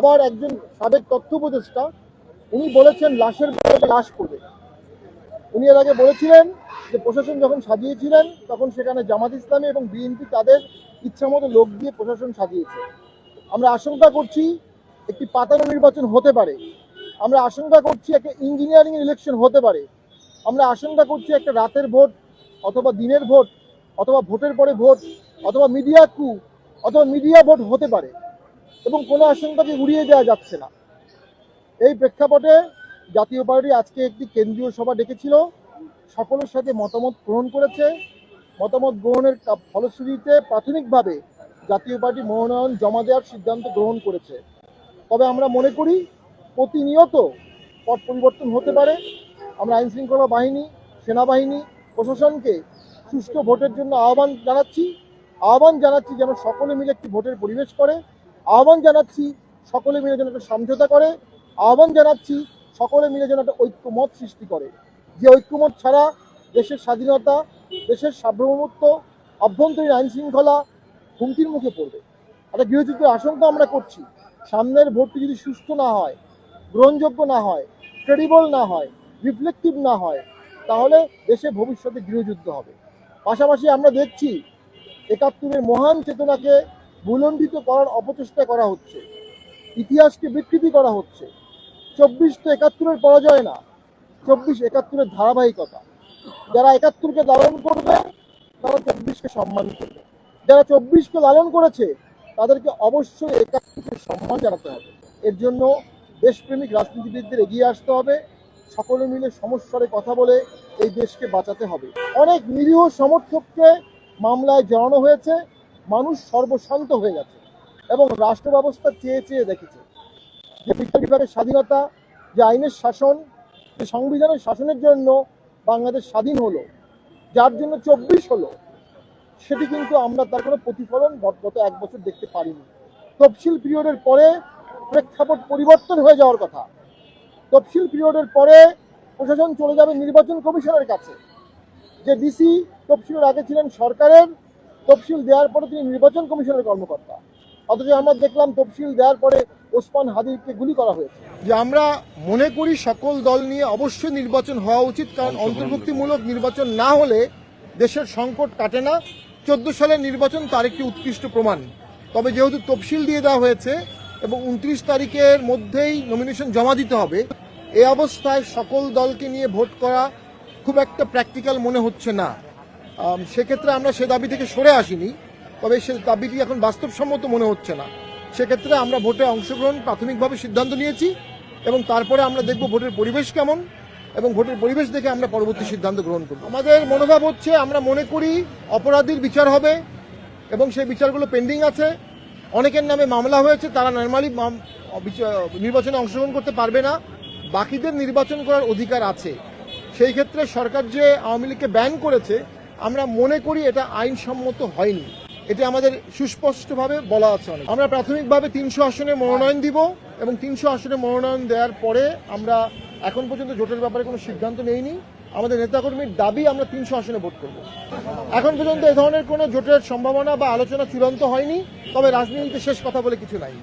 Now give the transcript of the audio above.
আবার একজন সাবেক তথ্য উপদেষ্টা, উনি বলেছেন লাশের লাশ পড়বে। উনি এর আগে বলেছিলেন যে প্রশাসন যখন সাজিয়েছিলেন, তখন সেখানে জামাত ইসলামী এবং বিএনপি তাদের ইচ্ছামতো লোক দিয়ে প্রশাসন সাজিয়েছে। আমরা আশঙ্কা করছি একটি পাতানো নির্বাচন হতে পারে। আমরা আশঙ্কা করছি একটা ইঞ্জিনিয়ারিং ইলেকশন হতে পারে। আমরা আশঙ্কা করছি একটা রাতের ভোট অথবা দিনের ভোট অথবা ভোটের পরে ভোট অথবা মিডিয়া কু অথবা মিডিয়া ভোট হতে পারে। এবং কোনো আশঙ্কাকে উড়িয়ে দেওয়া যাচ্ছে না। এই প্রেক্ষাপটে জাতীয় পার্টি আজকে একটি কেন্দ্রীয় সভা ডেকেছিল। সকলের সাথে মতামত গ্রহণ করেছে। মতামত গ্রহণের ফলশ্রুতিতে প্রাথমিকভাবে জাতীয় পার্টি মনোনয়ন জমা দেওয়ার সিদ্ধান্ত গ্রহণ করেছে। তবে আমরা মনে করি, প্রতিনিয়ত পট পরিবর্তন হতে পারে। আমরা আইন শৃঙ্খলা বাহিনী, সেনাবাহিনী, প্রশাসনকে সুষ্ঠু ভোটের জন্য আহ্বান জানাচ্ছি। আহ্বান জানাচ্ছি যেন সকলে মিলে একটি ভোটের পরিবেশ করে। আহ্বান জানাচ্ছি সকলে মিলে যেন একটা সমঝোতা করে। আহ্বান জানাচ্ছি সকলে মিলে যেন একটা ঐক্যমত সৃষ্টি করে। যে ঐক্যমত ছাড়া দেশের স্বাধীনতা, দেশের সার্বভৌমত্ব, অভ্যন্তরীণ আইন শৃঙ্খলা হুমকির মুখে পড়বে। একটা গৃহযুদ্ধের আশঙ্কা আমরা করছি। সামনের ভোটটি যদি সুষ্ঠু না হয়, গ্রহণযোগ্য না হয় ক্রেডিবল না হয় রিফ্লেক্টিভ না হয়, তাহলে দেশে ভবিষ্যতে গৃহযুদ্ধ হবে। পাশাপাশি আমরা দেখছি একাত্তরের মহান চেতনাকে ভুলণ্ঠিত করার অপচেষ্টা করা হচ্ছে। ইতিহাসকে বিকৃতি করা হচ্ছে। চব্বিশ তো একাত্তরের পরাজয় না চব্বিশ একাত্তরের ধারাবাহিকতা। যারা একাত্তরকে লালন করবে, তারা চব্বিশকে সম্মান করবে। যারা চব্বিশকে লালন করেছে, তাদেরকে অবশ্যই একাত্তরকে সম্মান জানাতে হবে। এর জন্য দেশপ্রেমিক রাজনীতিবিদদের এগিয়ে আসতে হবে। সকলে মিলে সমস্যারে কথা বলে এই দেশকে বাঁচাতে হবে। অনেক নিরীহ সমর্থককে মামলায় জড়ানো হয়েছে। মানুষ সর্বশান্ত হয়ে গেছে এবং রাষ্ট্র ব্যবস্থা চেয়ে চেয়ে দেখেছে। যে বিচার বিভাগের স্বাধীনতা, যে আইনের শাসন, যে সংবিধানের শাসনের জন্য বাংলাদেশ স্বাধীন হলো, যার জন্য চব্বিশ হলো, সেটি কিন্তু আমরা তার কোনো প্রতিফলন গত- এক বছর দেখতে পারিনি। তফসিল পিরিয়ডের পরে প্রেক্ষাপট পরিবর্তন হয়ে যাওয়ার কথা। তফসিল পিরিয়ডের পরে প্রশাসন চলে যাবে নির্বাচন কমিশনের কাছে। যে ডিসি তফসিলের আগে ছিলেন সরকারের তফসিল দেওয়ার পরে তিনি নির্বাচন কমিশনের কর্মকর্তা। অথচ আমরা দেখলাম তফসিল দেওয়ার পরে ওসমান হাদিরকে গুলি করা হয়েছে। যে আমরা মনে করি সকল দল নিয়ে অবশ্যই নির্বাচন হওয়া উচিত কারণ অন্তর্ভুক্তিমূলক নির্বাচন না হলে দেশের সংকট কাটে না। চোদ্দ সালের নির্বাচন তার একটি উৎকৃষ্ট প্রমাণ। তবে যেহেতু তফসিল দিয়ে দেওয়া হয়েছে এবং উনত্রিশ তারিখের মধ্যেই নমিনেশন জমা দিতে হবে এ অবস্থায় সকল দলকে নিয়ে ভোট করা খুব একটা প্র্যাকটিক্যাল মনে হচ্ছে না। সেক্ষেত্রে আমরা সে দাবি থেকে সরে আসিনি, তবে সে দাবিটি এখন বাস্তবসম্মত মনে হচ্ছে না। সেক্ষেত্রে আমরা ভোটে অংশগ্রহণ প্রাথমিকভাবে সিদ্ধান্ত নিয়েছি এবং তারপরে আমরা দেখব ভোটের পরিবেশ কেমন এবং ভোটের পরিবেশ দেখে আমরা পরবর্তী সিদ্ধান্ত গ্রহণ করব। আমাদের মনোভাব হচ্ছে, আমরা মনে করি অপরাধীর বিচার হবে এবং সেই বিচারগুলো পেন্ডিং আছে। অনেকের নামে মামলা হয়েছে, তারা নর্মালি নির্বাচনে অংশগ্রহণ করতে পারবে না। বাকিদের নির্বাচন করার অধিকার আছে। সেই ক্ষেত্রে সরকার যে আওয়ামী লীগকে ব্যান করেছে আমরা মনে করি এটা আইনসম্মত হয়নি। এটা আমাদের সুস্পষ্টভাবে বলা আছে অনেক। আমরা প্রাথমিকভাবে তিনশো আসনে মনোনয়ন দিব এবং তিনশো আসনে মনোনয়ন দেওয়ার পরে আমরা এখন পর্যন্ত জোটের ব্যাপারে কোনো সিদ্ধান্ত নেইনি। আমাদের নেতাকর্মীর দাবি আমরা তিনশো আসনে ভোট করব। এখন পর্যন্ত এ ধরনের কোনো জোটের সম্ভাবনা বা আলোচনা চূড়ান্ত হয়নি, তবে রাজনীতিতে শেষ কথা বলে কিছু নাই।